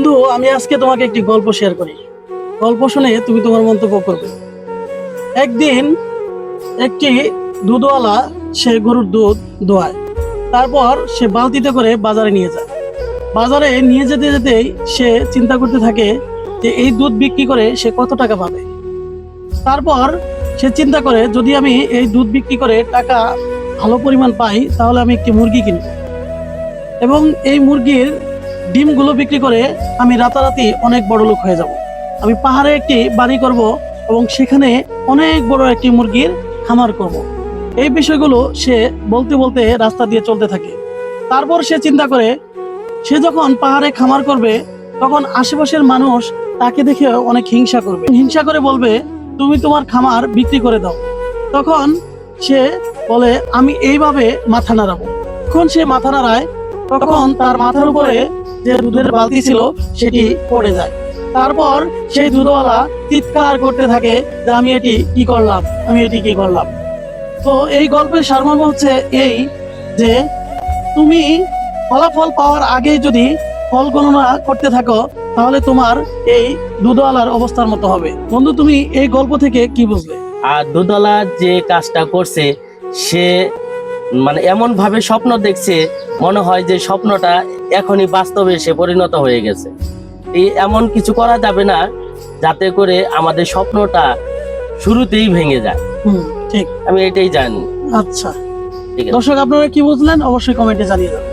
বন্ধু, আমি আজকে তোমাকে একটি গল্প শেয়ার করি। গল্প শুনে তুমি তোমার মন্তব্য করবে। একদিন একটি দুধওয়ালা, সে গরুর দুধ দোয়ায়। তারপর সে বালতিতে করে বাজারে নিয়ে যায়। বাজারে নিয়ে যেতে যেতেই সে চিন্তা করতে থাকে যে, এই দুধ বিক্রি করে সে কত টাকা পাবে? তারপর সে চিন্তা করে, যদি আমি এই দুধ বিক্রি করে টাকা ভালো পরিমাণ পাই, তাহলে আমি একটি মুরগি কিনব। এবং এই মুরগির ডিমগুলো বিক্রি করে আমি রাতারাতি অনেক বড় লোক হয়ে যাব। আমি পাহাড়ে একটি বাড়ি করব এবং সেখানে অনেক বড় একটি মুরগির খামার করব। এই বিষয়গুলো সে বলতে বলতে রাস্তা দিয়ে চলতে থাকে। তারপর সে চিন্তা করে, সে যখন পাহাড়ে খামার করবে, তখন আশেপাশের মানুষ তাকে দেখে অনেক হিংসা করবে। হিংসা করে বলবে, তুমি তোমার খামার বিক্রি করে দাও। তখন সে বলে, আমি এইভাবে মাথা নাড়াবো। যখন সে মাথা নাড়ায় তখন তার মাথার উপরে যে দুধের বালতি ছিল, সেটি পড়ে যায়। তারপর সেই দুধওয়ালা চিৎকার করতে থাকে যে, আমি এটি কি করলাম? আমি এটি কি করলাম? তো এই গল্পের সারমর্ম হচ্ছে এই যে, তুমি ফলাফল পাওয়ার আগে যদি ফল গণনা করতে থাকো, তাহলে তোমার এই দুধওয়ালার অবস্থার মতো হবে। বন্ধু, তুমি এই গল্প থেকে কি বুঝলে? আর দুধওয়ালা যে কাজটা করছে, সে মানে এমন ভাবে স্বপ্ন দেখছে মনে হয় যে স্বপ্নটা এখনই বাস্তবে সে পরিণত হয়ে গেছে। এই এমন কিছু করা যাবে না যাতে করে আমাদের স্বপ্নটা শুরুতেই ভেঙে যায়। ঠিক। আমি এটাই জানি। আচ্ছা। দর্শক আপনারা কি বুঝলেন? অবশ্যই কমেন্টে জানিয়ে দেবেন।